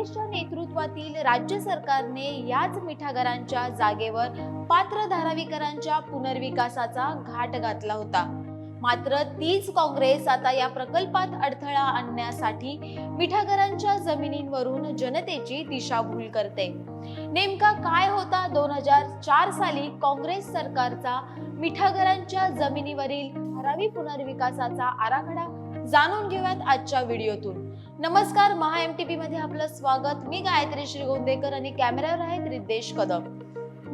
काँग्रेसच्या नेतृत्वातील राज्य सरकारने याच मिठागरांच्या जागेवर पात्र धारावीकरांच्या पुनर्विकासाचा घाट घातला होता. मात्र तीच काँग्रेस आता या प्रकल्पात अडथळा आणण्यासाठी मिठागरांच्या जमिनींवरून जनतेची दिशाभूल करते. नेमका काय होता दोन हजार चार साली काँग्रेस सरकारचा मिठागरांच्या जमिनीवरील धारावी पुनर्विकासाचा आराखडा जाणून घेऊयात आजच्या व्हिडिओतून. नमस्कार महा एम टी पी मध्ये आपलं स्वागत. मी गायत्री श्रीगोंदेकर आणि कॅमेऱ्यावर आहेत रिद्देश कदम.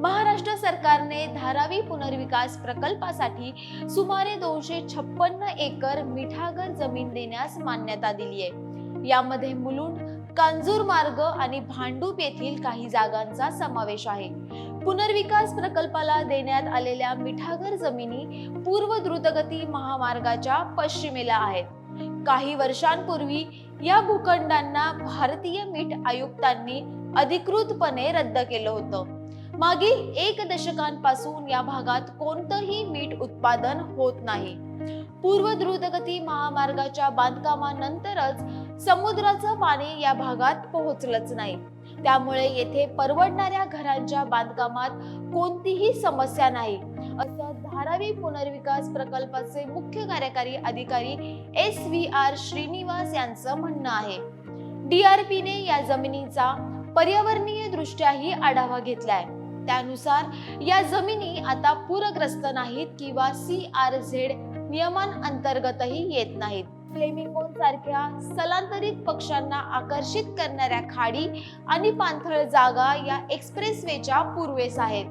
महाराष्ट्र सरकारने धारावी पुनर्विकास प्रकल्पासाठी सुमारे दोनशे छप्पन्न एकर मिठागर जमीन देण्यास मान्यता दिली आहे. यामध्ये मुलुंड कांजूर मार्ग आणि भांडूप येथील काही जागांचा समावेश आहे. पुनर्विकास प्रकल्पाला देण्यात आलेल्या मिठागर जमिनी पूर्व द्रुतगती महामार्गाच्या पश्चिमेला आहेत. काही वर्षांपूर्वी या भूखंडांना भारतीय मीठ आयुक्तांनी अधिकृतपणे रद्द केलं होतं. मागील एक दशकांपासून या भागात कोणतंही मीठ उत्पादन होत नाही. पूर्व द्रुतगती महामार्गाच्या बांधकामानंतरच समुद्राचं पाणी या भागात पोहोचलंच नाही. त्यामुळे येथे परवडणाऱ्या घरांच्या बांधकामात कोणतीही समस्या नाही. असं धारावी पुनर्विकास प्रकल्पाचे मुख्य कार्यकारी अधिकारी एस व्ही आर श्रीनिवास यांचं म्हणणं आहे. डीआरपीने या जमिनीचा पर्यावरणीय दृष्ट्याही आढावा घेतलाय. त्यानुसार या जमिनी आता पूरग्रस्त नाहीत किंवा सी आर झेड नियमांअंतर्गतही येत नाहीत. फ्लेमिंगोन सारख्या स्थलांतरित पक्ष्यांना आकर्षित करणाऱ्या खाडी आणि पाणथळ जागा या एक्सप्रेसवेच्या पूर्वेस आहेत.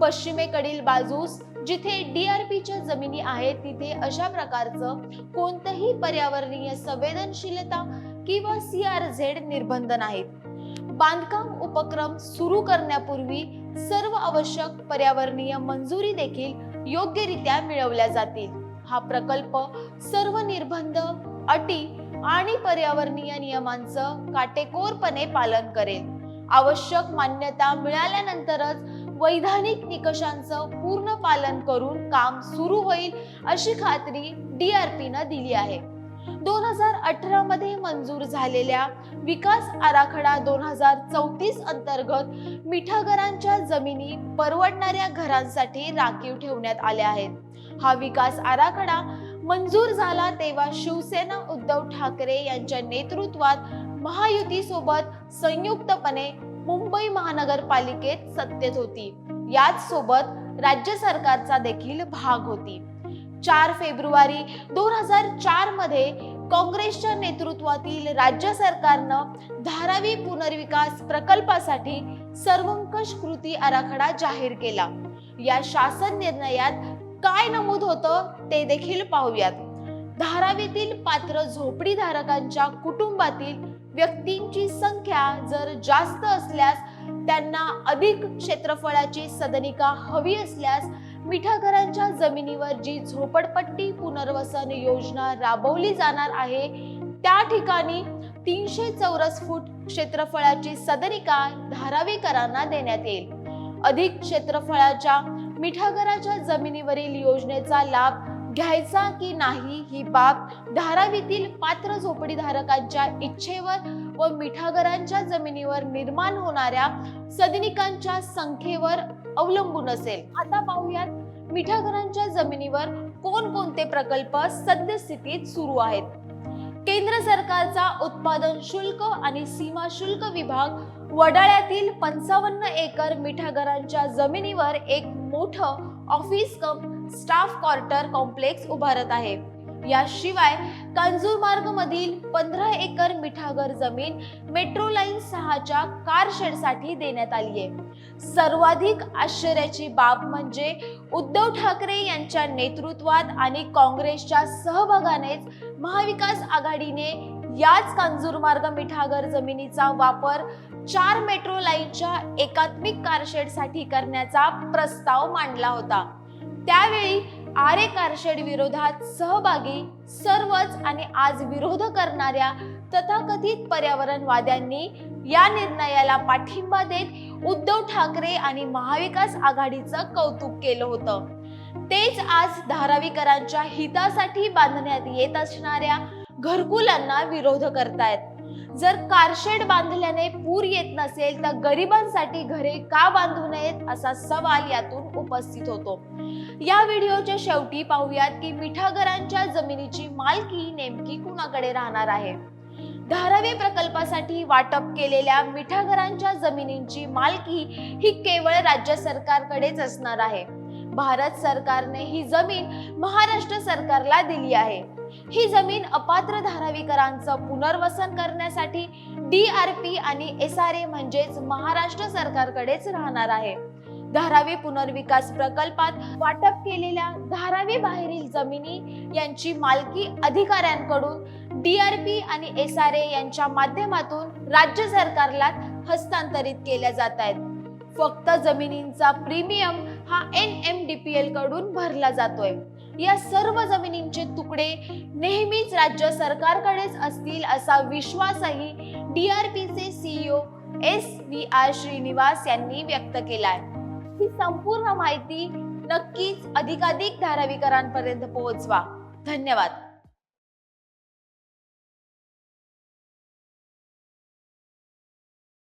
पश्चिमेकडील बाजूस जिथे डीआरपीच्या जमिनी आहेत तिथे अशा प्रकारचं कोणतंही पर्यावरणीय संवेदनशीलता किंवा सी आर झेड निर्बंध नाहीत बांधकाम उपक्रम सुरू करण्यापूर्वी सर्व आवश्यक पर्यावरणीय मंजुरी देखील योग्यरित्या मिळवल्या जातील. हा प्रकल्प सर्व निर्बंध अटी आणि पर्यावरणीय नियमांचं काटेकोरपणे पालन करेल. आवश्यक मान्यता मिळाल्यानंतरच वैधानिक निकषांचं पूर्ण पालन करून काम सुरू होईल अशी खात्री डीआरपीनं दिली आहे. दोन हजार अठरा मध्ये मंजूर झालेल्या विकास आराखडा दोन हजार चौतीस अंतर्गत मिठागरांच्या जमिनी परवडणाऱ्या घरांसाठी राखीव ठेवण्यात आल्या आहेत. हा विकास आराखडा मंजूर झाला तेव्हा शिवसेना उद्धव ठाकरे यांच्या नेतृत्वात महायुतीसोबत संयुक्तपणे मुंबई महानगरपालिकेत सत्तेत होती. याच सोबत राज्य सरकारचा देखील भाग होती. चार फेब्रुवारी दोन हजार चारमध्ये काँग्रेसच्या नेतृत्वातील राज्य सरकारनं धारावी पुनर्विकास प्रकल्पासाठी सर्वंकष कृती आराखडा जाहीर केला. या शासन निर्णयात काय नमूद होतं ते देखील पाहूयात. धारावीतील पात्र झोपडीधारकांच्या कुटुंबातील व्यक्तींची संख्या जर जास्त असल्यास त्यांना अधिक क्षेत्रफळाची सदनिका हवी असल्यास मिठागरांच्या जमिनीवर जी झोपडपट्टी पुनर्वसन योजना राबवली जाणार आहे त्या ठिकाणी तीनशे चौरस फूट क्षेत्रफळाची सदनिका धारावीकरांना देण्यात येईल. अधिक क्षेत्रफळाच्या मिठागराच्या जमिनीवरील योजनेचा लाभ घ्यायचा की नाही ही बाब धारावीतील पात्र झोपडीधारकांच्या इच्छेवर व मिठागरांच्या जमिनीवर निर्माण होणाऱ्या सदनिकांच्या संख्येवर अवलंबून असेल. आता पाहूयात मिठागरांच्या जमिनीवर कोणकोणते प्रकल्प सद्यस्थितीत सुरू आहेत. केंद्र सरकारचा उत्पादन शुल्क आणि सीमा शुल्क विभाग वडाळ्यातील पंचावन्न एकर मिठागरांच्या जमिनीवर एक मोठं office cum staff quarter complex उभारत आहे. याशिवाय कांजूरमार्ग मधील पंधरा एकर मिठागर जमीन मेट्रो लाईन सहाच्या कार शेडसाठी देण्यात आली आहे. सर्वाधिक आश्चर्याची बाब म्हणजे उद्धव ठाकरे यांच्या नेतृत्वात आणि काँग्रेसच्या सहभागानेच महाविकास आघाडीने याच कांजूरमार्ग मिठागर जमिनीचा वापर चार मेट्रो लाईनच्या एकात्मिक कारशेडसाठी करण्याचा प्रस्ताव मांडला होता. त्यावेळी आरे कारशेड विरोधात सहभागी सर्वच आणि आज विरोध करणाऱ्या तथाकथित पर्यावरणवाद्यांनी या निर्णयाला पाठिंबा देत उद्धव ठाकरे आणि महाविकास आघाडीचं कौतुक केलं होतं. तेच आज धारावीकरांच्या हितासाठी बांधण्यात येत असणाऱ्या घरकुलांना विरोध करतायत. जर कारशेड बांधल्याने पूर येत नसेल तर गरिबांसाठी घरे का बांधू नयेत असा सवाल यातून उपस्थित होतो. या व्हिडिओच्या शेवटी पाहूयात की मिठागरांच्या जमिनीची मालकी नेमकी कुणाकडे राहणार आहे? धारावी प्रकल्पासाठी वाटप केलेल्या मिठागरांच्या जमिनींची मालकी ही केवळ राज्य सरकारकडेच असणार आहे. भारत सरकारने ही जमीन महाराष्ट्र सरकारला दिली आहे. ही जमीन अपात्र धारावीकरांचं पुनर्वसन करण्यासाठी डीआरपी आणि एस आर ए म्हणजेच महाराष्ट्र सरकारकडेच राहणार आहे. धारावी पुनर्विकास प्रकल्पात वाटप केलेल्या धारावी बाहेरील जमिनी यांची मालकी अधिकाऱ्यांकडून डीआरपी आणि एस आर ए यांच्या माध्यमातून राज्य सरकारला हस्तांतरित केल्या जात आहेत. फक्त जमिनींचा प्रीमियम हा एन एम डी पी एलकडून भरला जातोय. या सर्व जमिनींचे तुकडे नेहमीच राज्य सरकारकडेच असतील असा विश्वासही डीआरपीचे CEO S V R Srinivas यांनी व्यक्त केलाय. ही संपूर्ण माहिती नक्कीच अधिकाधिक धारावीकरांपर्यंत पोहोचवा. धन्यवाद.